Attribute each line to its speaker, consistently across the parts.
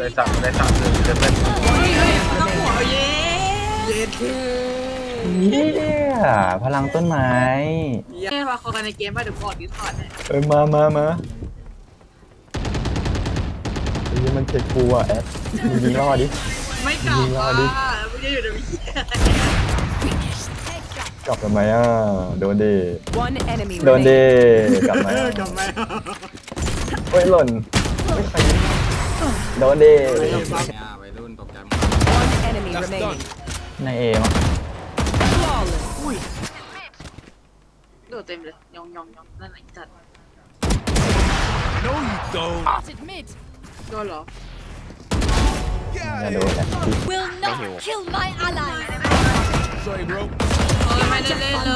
Speaker 1: ได้สามได้สามเลยจะเป็น
Speaker 2: ต้องหัวเย้เย้เท่
Speaker 3: เฮียพลังต้นไม้
Speaker 2: เย้มาคอกันในเกมป่ะเดี๋ยวอกดิสคอร์ดเนี่ย
Speaker 3: เอ้ยมามามาไอ้ยี่มันเจ็บกูอะแอดมึงยิงล่อดิ
Speaker 2: ไม่กลับ
Speaker 3: ยิงเอา
Speaker 2: อะ
Speaker 3: ดิ
Speaker 2: ไม่ได้อยู่ในวิทยา
Speaker 3: กลับทำไมอะ โดนเดโดนเดกลับมา
Speaker 2: กลับมา
Speaker 3: เฮ้ยหล่นเฮ้ยใคร โดนเด
Speaker 4: เนี่ยวัยรุ่นตกใจหมด
Speaker 5: One enemy remaining.
Speaker 3: ในเอมั้ง
Speaker 5: Flawless.
Speaker 2: โดดเต็มเลยยองยองยองนั่นไหนจัด
Speaker 1: no you don't
Speaker 6: Spotted mid.
Speaker 2: โดนเหรอ
Speaker 3: อย่าโดนแอดดิ
Speaker 6: Will not kill my allies.
Speaker 1: sorry bro
Speaker 2: โอ้ยไม่ได้เล่นเล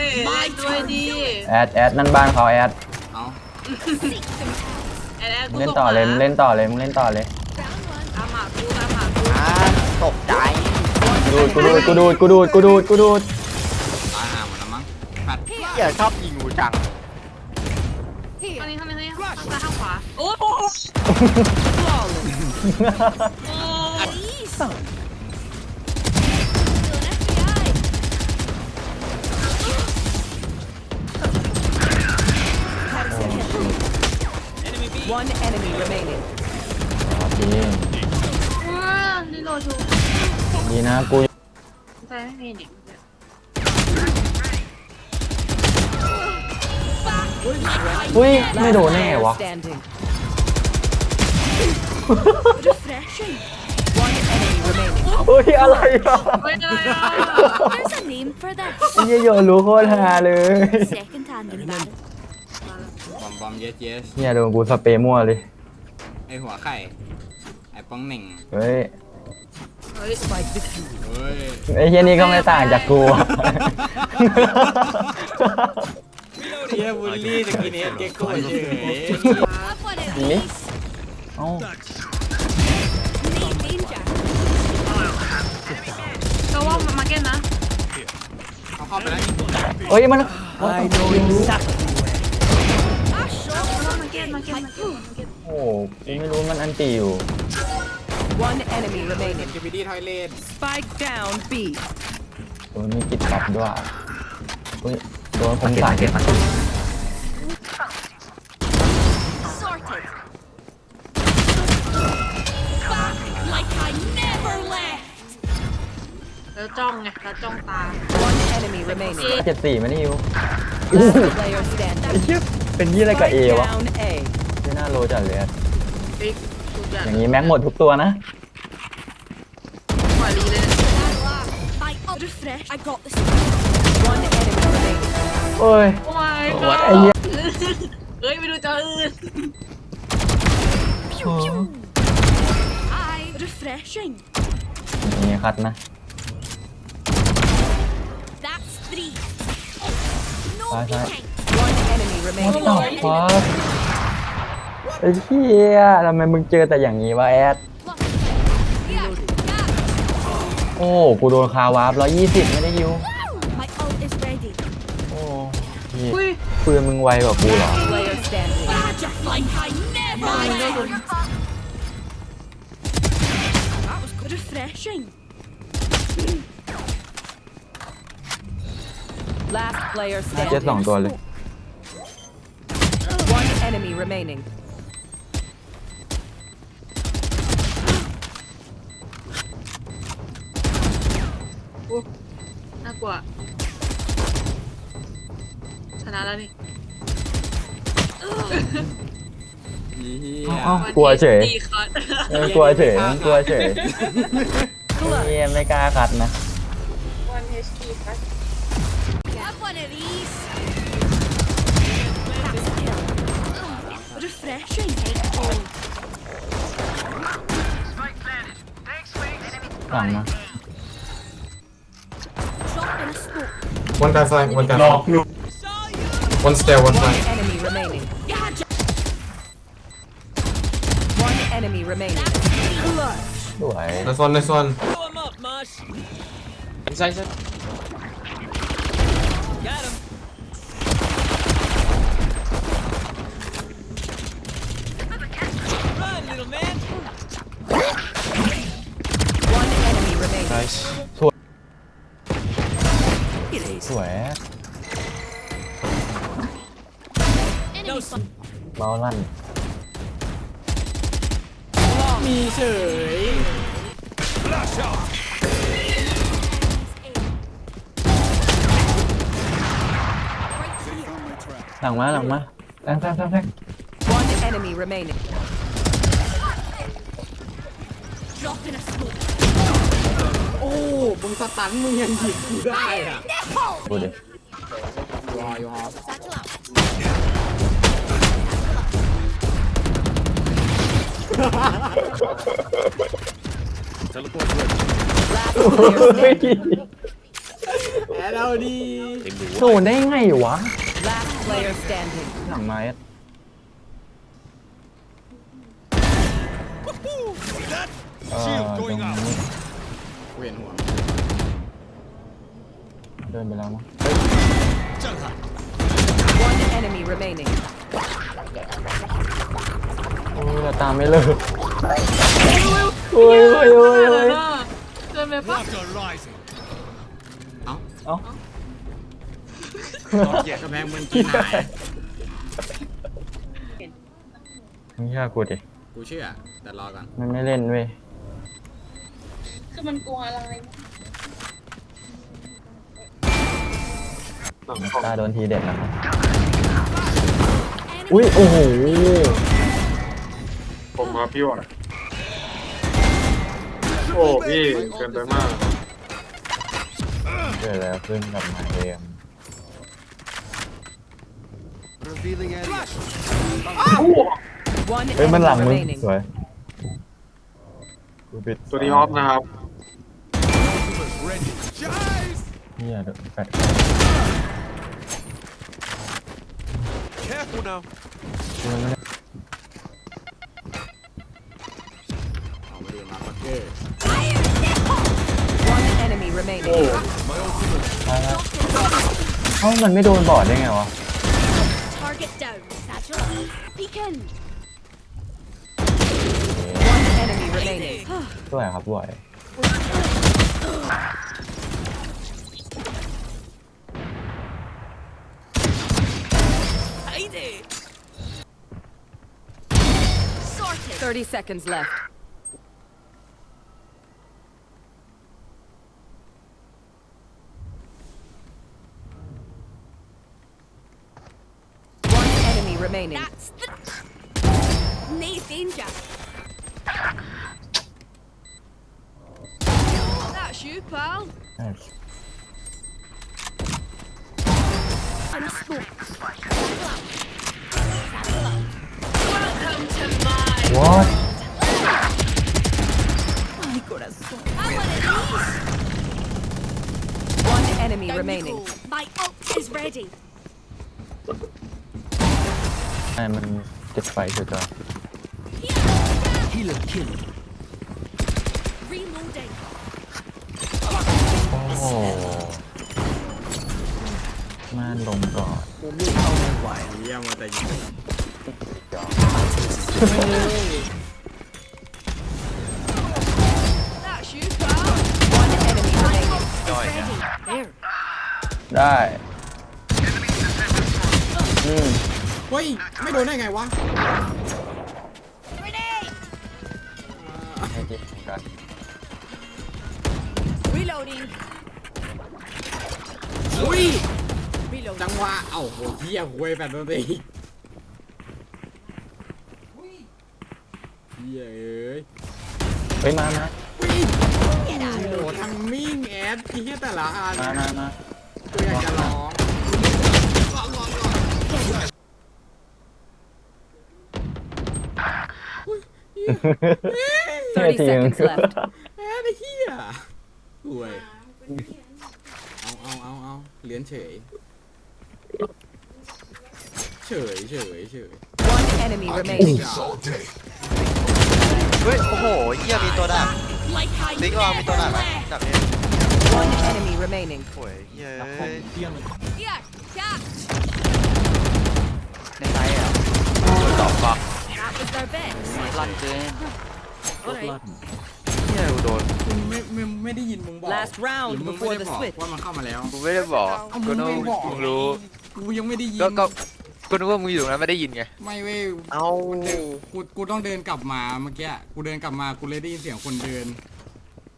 Speaker 2: ยเล่นด้วยดิ
Speaker 3: แอดแอดนั่นบ้านเขาแอด
Speaker 4: เอา
Speaker 2: แอนแอน กู
Speaker 3: เล่น
Speaker 2: ส่ง
Speaker 3: ต่อเลย
Speaker 2: ห
Speaker 3: มึ
Speaker 2: มาง
Speaker 3: เล่นต่อเลยมึงเล่นต่อเลย
Speaker 2: ตามหมากูตามหมากู
Speaker 4: อ่าตกใจ
Speaker 3: กูดูดกูดูดกูดูดกูดูดกูดูดกูดูด
Speaker 4: ตายห่าหมดแล้วมั้งแฟด
Speaker 7: เหี้ยชอบยิงงูจัง
Speaker 2: ข้างนี้ข้างนี้ข้างนี้ข้างซ้ายข้างขวาโอ้โห
Speaker 5: One enemy remaining.
Speaker 3: จริง
Speaker 2: ว้านี่โลชู
Speaker 3: ดีนะกู
Speaker 2: ใจไม่มีเนี่ย
Speaker 3: อุ้ยไม่โดนแน่
Speaker 5: Player
Speaker 3: วะ
Speaker 5: Standing.
Speaker 6: Refreshing.
Speaker 5: One enemy remaining.
Speaker 3: อุ้ยอะไรอะ
Speaker 2: เฮ้ยอะไรอะ
Speaker 6: There's a name for that.
Speaker 3: ไอ้เหี้ยโยนรู้โคตรฮาเลย
Speaker 6: Second hand in battle.
Speaker 4: บอมบอมเยสเยส
Speaker 3: เนี่ยโดนกูสเปรย์มั่วเลย
Speaker 4: ไอหัวไข่ไอป้องเหน่ง
Speaker 3: เฮ้ย
Speaker 2: เฮ้ย
Speaker 5: Spike defused.
Speaker 4: เฮ้ย
Speaker 3: ไอ้เฮียนี่ก็ไม่ต่างจากกูอะ
Speaker 4: เฮียบูลลี่ตะกี้นี้เก๊กโก้เฉย
Speaker 6: Have one of
Speaker 3: Me?
Speaker 6: these.
Speaker 3: เอ้า
Speaker 6: Need danger.
Speaker 2: ก็ว่ามาเก็ตนะ
Speaker 4: เขาเข้าไปแล้ว
Speaker 3: เฮ้ยมัน
Speaker 6: Ah, shot.
Speaker 2: มา เก็ตมาเก็ตมาเก็ตมาเก็ต
Speaker 3: โอ้โหกูไม่รู้มันอันตีอยู่
Speaker 5: One enemy remaining.
Speaker 4: กิบิดี้ทอยเลน
Speaker 5: Spike down B.
Speaker 3: โดนมีกิดกลับด้วยเฮ้ยโดนผมสั่ง
Speaker 6: Sorted. Back like I never left.
Speaker 2: แล้วจ้องไงแล้วจ้องตา
Speaker 5: One enemy remaining.
Speaker 3: เจ็ดสี่ไม่ได้ยิว
Speaker 5: Last player standing.
Speaker 3: ไอ้เหี้ยเป็นยี่อะไรกับเอ
Speaker 5: Spike
Speaker 3: วะ
Speaker 5: down A.
Speaker 3: ไม่น่าโลจัดเลยอะ
Speaker 2: ปิ๊กทุกอย่าง
Speaker 3: อย่างนี้แม็กหมดทุกตัวนะ
Speaker 2: ปล่อยลีเลย
Speaker 6: I up refresh. I got this.
Speaker 5: One enemy remaining.
Speaker 3: โอ้ย
Speaker 2: โอ้ย
Speaker 3: ไอ้เหี้ย
Speaker 2: เฮ้ยไปดูจออื่น
Speaker 6: I refreshing.
Speaker 3: นี่คัดนะ
Speaker 6: That's three. No
Speaker 3: Bye, bye.
Speaker 6: peeking.
Speaker 5: One enemy
Speaker 3: what
Speaker 5: remaining.
Speaker 3: the fuck ไอ้เหี้ยทำไมมึงเจอแต่อย่างนี้วะแอด
Speaker 6: Look. Yeah, yeah.
Speaker 3: โอ้ กูโดนคาวาร์ปร้อยยี่สิบไม่ได้ยิว
Speaker 6: My ult is ready.
Speaker 3: โอ้เหี้ย
Speaker 2: อุ้ย
Speaker 3: ปืนมึงไวกว่ากูเหรอ
Speaker 5: Player standing.
Speaker 6: Badger like I never left. That was good. Refreshing.
Speaker 5: Last player
Speaker 3: เจ็ด
Speaker 5: standing.
Speaker 3: สองตัวเลย
Speaker 5: One enemy remaining.
Speaker 2: น่ากลัว ชนะแล้วนี่
Speaker 4: เฮีย
Speaker 3: เอ้า กลัวเฉย
Speaker 2: ดีครับ
Speaker 3: เออกลัวเฉยกลัวเฉยเฮียไม่กล้าคัดนะ
Speaker 2: วันเอชพีครับ
Speaker 6: Have one of these. That's a kill. Refreshing. Oh,
Speaker 3: หลังมา
Speaker 8: One guy flying, one guy no, flying. One stair, one,
Speaker 5: one
Speaker 8: flying.
Speaker 5: enemy remaining. One enemy remaining.
Speaker 3: Clutch. This one,
Speaker 8: this one. Blow him up, Mosh.
Speaker 7: Inside, inside. Got him. Run, little man. One enemy remaining. Nice.
Speaker 3: สวย
Speaker 6: Enemy spotted.
Speaker 3: เมาลั่น
Speaker 4: มีเฉย
Speaker 1: Flash out.
Speaker 3: หลังมาหลังมาแทงแทงแทงแทง
Speaker 5: One enemy remaining.
Speaker 6: Drop in a smoke.
Speaker 4: โอ้มึงสตันมึงยังหยิบกูได้อะ
Speaker 3: ดูดิ
Speaker 4: รออยู่
Speaker 5: ฮอป
Speaker 4: แพ้เราดี
Speaker 3: โดนได้ไงวะหลังไม้
Speaker 1: out.
Speaker 4: เวียนหัว
Speaker 3: เดินไปแล้วมั้ง
Speaker 1: Jalha.
Speaker 5: One enemy remaining.
Speaker 3: โอ้ยเราตามไม่เลิกโอ้ยโอ้ยโอ้ยโอ้ย
Speaker 2: เดินไปปะ
Speaker 1: Water rising.
Speaker 4: เอ้า
Speaker 3: เอ้า
Speaker 4: กระแพงมึงกินนาย
Speaker 3: มึงเชื่อกูดิ
Speaker 4: กูเชื่อ แต่รอก่อน
Speaker 3: มันไม่เล่นเว้ย
Speaker 2: คือมันกลัวอะไร
Speaker 3: ตาโดนทีเด็ดนะครับ อุ้ยโอ้โห
Speaker 8: ผมครับพี่วอนโอ้พี่เกินไปมาก
Speaker 3: เกิดแล้วขึ้นกับมาเอ็ม
Speaker 1: Revealing area.
Speaker 5: One
Speaker 3: เฮ้ยมันหลัง
Speaker 5: enemy
Speaker 3: มึง
Speaker 5: remaining.
Speaker 3: สวยกูปิด
Speaker 8: ตัวนี้ออฟนะครับ
Speaker 1: Ultimate ready. Guys!
Speaker 3: เฮียเดี๋ยวแปด
Speaker 1: Careful now.
Speaker 4: เอาไปดูมาฟักเกอร์
Speaker 5: One enemy remaining.
Speaker 1: My ultimate.
Speaker 3: เอ้ามันไม่โดนบอดได้ไงวะ
Speaker 6: Target down. Satchel out. Beacon.
Speaker 5: One enemy remaining.
Speaker 3: สวยครับบวย
Speaker 5: 30 seconds left. One enemy remaining.
Speaker 6: That's the. No danger. That's you, pal.
Speaker 3: ใช่
Speaker 6: And a smoke. Satchel out. Satchel out. Welcome to my.
Speaker 3: What
Speaker 6: I want of
Speaker 5: One enemy
Speaker 6: these. Down you
Speaker 5: remaining.
Speaker 6: go. My ult is ready.
Speaker 3: ไอ้มันจุดไฟสุดตัว
Speaker 1: Healer kill.
Speaker 6: Reloading.
Speaker 3: โอ้โหม่านลงก่อน
Speaker 4: เยี่ยมมาแต่ยิง
Speaker 6: That's you, pal.
Speaker 5: One enemy remaining.
Speaker 6: Ready. There.
Speaker 3: ได้ อืม
Speaker 4: เฮ้ย ไม่โดนได้ไงวะ
Speaker 6: Grenade.
Speaker 3: ให้จริงกัน
Speaker 6: Reloading.
Speaker 4: อุ้ย
Speaker 6: Reloading.
Speaker 4: จังหวะเอ้าโหเฮียหวยแปดตัวตี เฮียเอ้ย
Speaker 3: เฮ้ยมามา
Speaker 6: Get out.
Speaker 4: โอ้โหทั้งมิ่งแอดเฮียแต่ละอัน
Speaker 3: มามามา
Speaker 4: กูอยากจะร้อง
Speaker 5: 30 seconds left.
Speaker 4: แอดไอ้เฮียหวยเอาเอาเอาเอาเหรียญเฉย เฉยเฉยเฉย
Speaker 5: One enemy remaining.
Speaker 7: เฮ้ย โอ้โหเหี้ยมีตัวดัก
Speaker 6: Like I
Speaker 7: ติ๊กเรามีตัวดัก
Speaker 6: never
Speaker 7: นะ
Speaker 6: left.
Speaker 7: ดักเนี่ย
Speaker 5: One enemy remaining.
Speaker 7: โอ้ยเหี้ย
Speaker 6: Here, catch.
Speaker 7: ในไซส์อะ
Speaker 6: That was their best.
Speaker 7: ลั่นเกิน
Speaker 6: Alright.
Speaker 9: เนี่ยกูโดน
Speaker 4: กูไม่ไม่ไม่ได้ยินมึงบอก
Speaker 5: Last round
Speaker 4: หรือมึงไม่
Speaker 5: before
Speaker 4: ได้
Speaker 5: the
Speaker 4: บอก
Speaker 5: switch
Speaker 4: ว่ามันเข้ามาแล้ว
Speaker 9: กูไม่ได้บอก
Speaker 4: เอ้า
Speaker 9: กูนึก
Speaker 4: มึง
Speaker 9: ว่า
Speaker 4: ไม่บอก
Speaker 9: มึงรู้
Speaker 4: กูยังไม่ได้ยิน
Speaker 9: ก็ก็ กูนึกว่ามึงอยู่ตรงนั้นไม่ได้ยินไง
Speaker 4: ไม่เว้ย
Speaker 9: เอ้า
Speaker 4: กูกูต้องเดินกลับมาเมื่อกี้กูเดินกลับมากูเลยได้ยินเสียงคนเดิน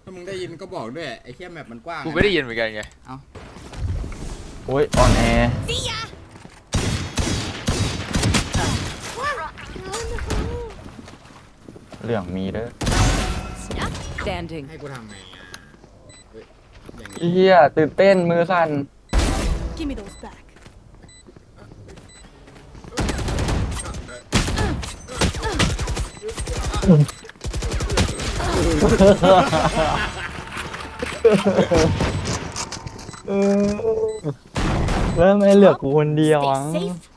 Speaker 4: ถ้ามึงได้ยินก็บอกด้วยไอ้แค่แมปมันกว้าง
Speaker 9: กูไม่ได้ยินเหมือนกันไง
Speaker 4: เอ้า
Speaker 3: โอ้ยออนแอร์
Speaker 6: See ya.
Speaker 3: เรื่องมีเด้อ
Speaker 5: Standing.
Speaker 4: ให้กูทำไงอะเฮ้ยอย่างนี้
Speaker 3: เฮียตื่นเต้นมือสั่น
Speaker 6: Give me those back.
Speaker 3: เริ่มไม่เหลือกูคนเดียว
Speaker 6: Stay
Speaker 3: อะ
Speaker 6: safe